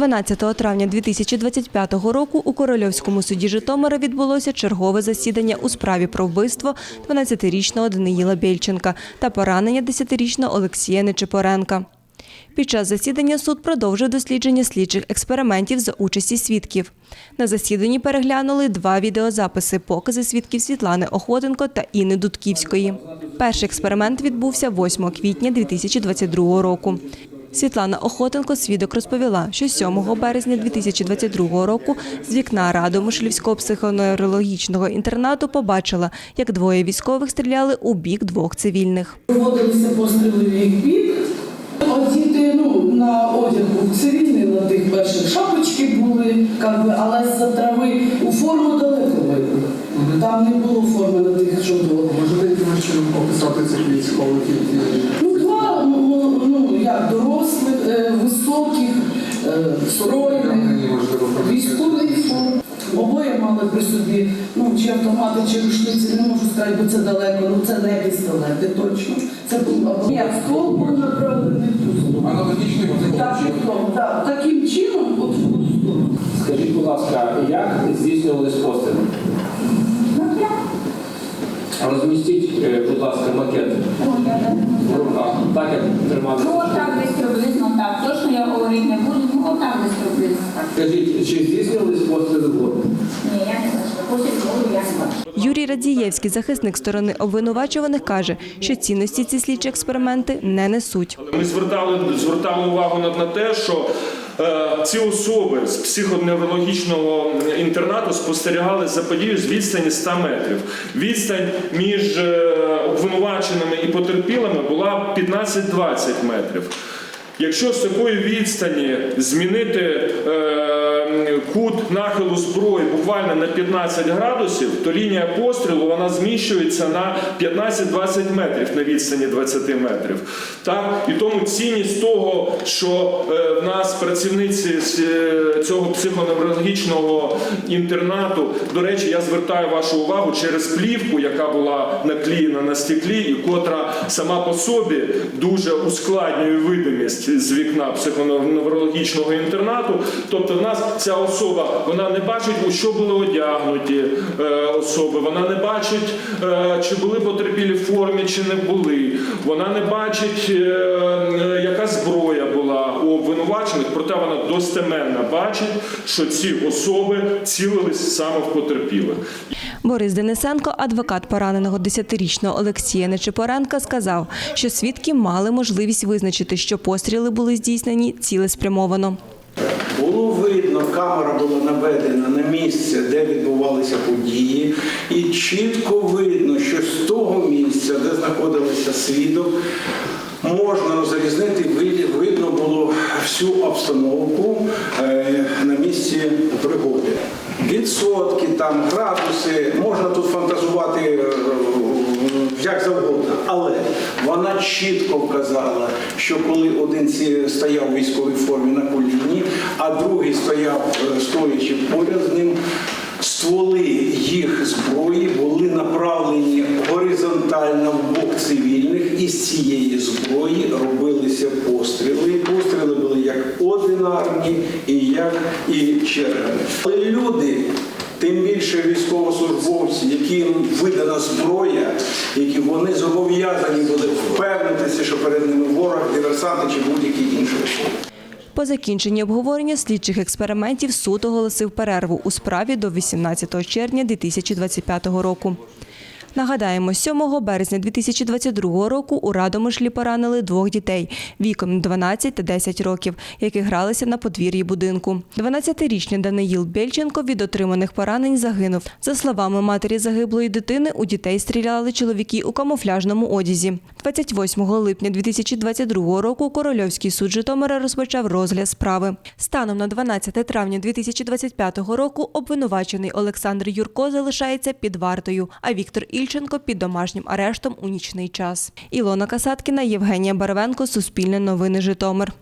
12 травня 2025 року у Корольовському суді Житомира відбулося чергове засідання у справі про вбивство 12-річного Даниїла Бєльченка та поранення 10-річного Олексія Нечипоренка. Під час засідання суд продовжив дослідження слідчих експериментів за участі свідків. На засіданні переглянули два відеозаписи покази свідків Світлани Охотенко та Інни Дудківської. Перший експеримент відбувся 8 квітня 2022 року. Світлана Охотенко свідок розповіла, що 7 березня 2022 року з вікна Радомишлівського психоневрологічного інтернату побачила, як двоє військових стріляли у бік двох цивільних. Проводилися постріли в їх бік. Одіти ну, на одяг був цивільний, на тих перших шапочки були, би, але з-за трави у форму далеко видно. Там не було форми на тих жодного. Можете якимось описати цих військових, е, можливо військовий форм. Обоє мали при собі, ну, чи автомати, чи рушниці, не можу сказати, бо це далеко, ну це не пістолети точно. Це був або як ствол був направлений в ту сторону. аналогічний Так, так, так, таким чином, от в. Скажіть, будь ласка, як здійснювались постріли? Розмістіть, е, будь ласка, макет так як тримати. Ну, отак десь приблизно так. Точно я говорити не буду, ну отак десь приблизно так. Скажіть, чи здійснювались постріли в голову? Ні, я не бачила. Потім голову я не бачила. Юрій Радзієвський, захисник сторони обвинувачуваних, каже, що цінності ці слідчі експерименти не несуть. Ми звертали, звертали увагу на, на те, що е, ці особи з психоневрологічного інтернату спостерігали за подією з відстані 100 метрів. Відстань між е, обвинуваченими і потерпілими була 15-20 метрів. Якщо з такої відстані змінити е, кут нахилу зброї буквально на 15 градусів, то лінія пострілу вона зміщується на 15-20 метрів на відстані 20 метрів. Так? І тому цінність того, що е, в нас працівниці е, цього психоневрологічного інтернату, до речі, я звертаю вашу увагу через плівку, яка була наклеєна на стеклі, і котра сама по собі дуже ускладнює видимість з вікна психоневрологічного інтернату. Тобто, в нас ця особа вона не бачить, у що були одягнуті е, особи, вона не бачить, е, чи були потерпілі в формі, чи не були. Вона не бачить, е, яка зброя обвинувачених, проте вона достеменно бачить, що ці особи цілились саме в потерпілих. Борис Денисенко, адвокат пораненого 10-річного Олексія Нечипоренка, сказав, що свідки мали можливість визначити, що постріли були здійснені цілеспрямовано. Було видно, камера була наведена на місце, де відбувалися події, і чітко видно, що з того місця, де знаходилися свідок, можна розрізнити, видно було всю обстановку е, на місці пригоди. Відсотки, там, градуси, можна тут фантазувати е, як завгодно, але вона чітко вказала, що коли один стояв у військовій формі на коліні, а другий стояв е, стоячи поряд з ним, стволи їх зброї були направлені горизонтально в бок цивільних, і з цієї зброї робилися постріли. Постріли були як одинарні, і як і чергами. Але люди. Тим більше військовослужбовці, яким видана зброя, які вони зобов'язані були впевнитися, що перед ними ворог, диверсанти чи будь-які інші. По закінченні обговорення слідчих експериментів суд оголосив перерву у справі до 18 червня 2025 року. Нагадаємо, 7 березня 2022 року у Радомишлі поранили двох дітей віком 12 та 10 років, які гралися на подвір'ї будинку. 12-річний Даниїл Бєльченко від отриманих поранень загинув. За словами матері загиблої дитини, у дітей стріляли чоловіки у камуфляжному одязі. 28 липня 2022 року Корольовський суд Житомира розпочав розгляд справи. Станом на 12 травня 2025 року обвинувачений Олександр Юрко залишається під вартою, а Віктор Ільченко під домашнім арештом у нічний час. Ілона Касаткіна, Євгенія Барвенко, Суспільне новини Житомир.